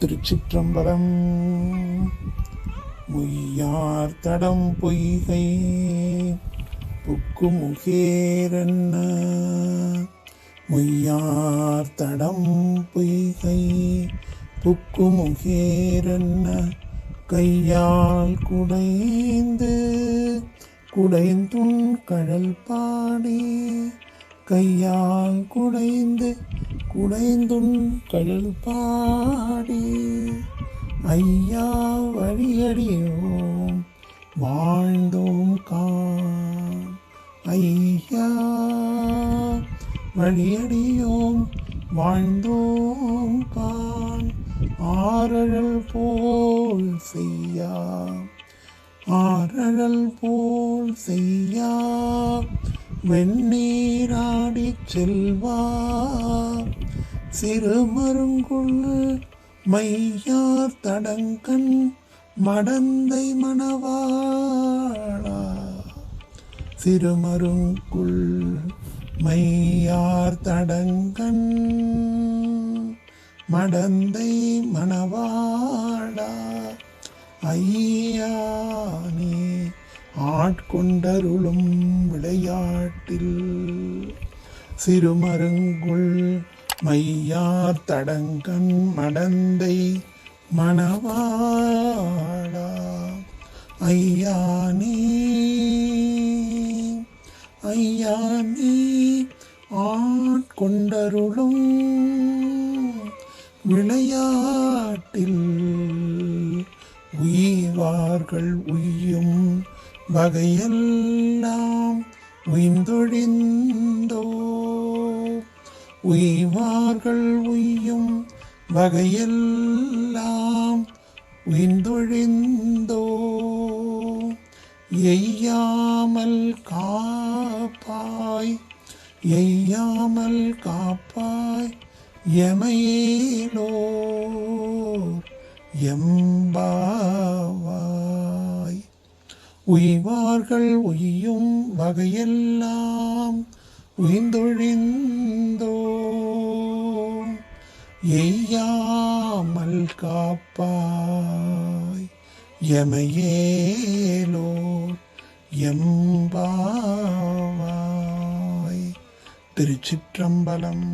திருச்சிற்றம்பலம். முய்யார் தடம் பொய்கை புக்கு முகேரன்ன. மொய்யார் தடம் பொய்கை புக்கு முகேரன்ன. கையால் குடைந்து குடைந்துன் கடல் பாடி கையால் குடைந்து குடைந்துன் கடல் பாடி ஐயா வழியடியோம் வாழ்ந்தோம் கான் ஐயா வழியடியோம் வாழ்ந்தோம் கான் ஆரழல் போல் செய்யா ஆரழல் போல் செய்யா வெண்ணீராடி செல்வா சிறுமருங்குள்ளு மையார் தடங்கண் மடந்தை மணவாளா. சிறுமருங்குள் மையார் தடங்கண் மடந்தை மணவாடா ஐயா நீ ஆட்கொண்டருளும் விளையாட்டில் சிறுமருங்குள் மையார் தடங்கன் மடந்தை மணவாடா. ஐயானே ஐயானே ஆட்கொண்டருளும் விளையாட்டில் உயிர்வார்கள் உய்யும் வகையெல்லாம் உய்ந்தொழிந்தோ. உய்வார்கள் உய்யும் வகையெல்லாம் உய்ந்தொழிந்தோ. எய்யாமல் காப்பாய் எய்யாமல் காப்பாய் எமையேலோ. எம்பா உய்வார்கள் உய்யும் வகையெல்லாம் உய்ந்தொழிந்தோ எய்யாமல் காப்பாய் எமையேலோர் எம்பாவாய். திருச்சிற்றம்பலம்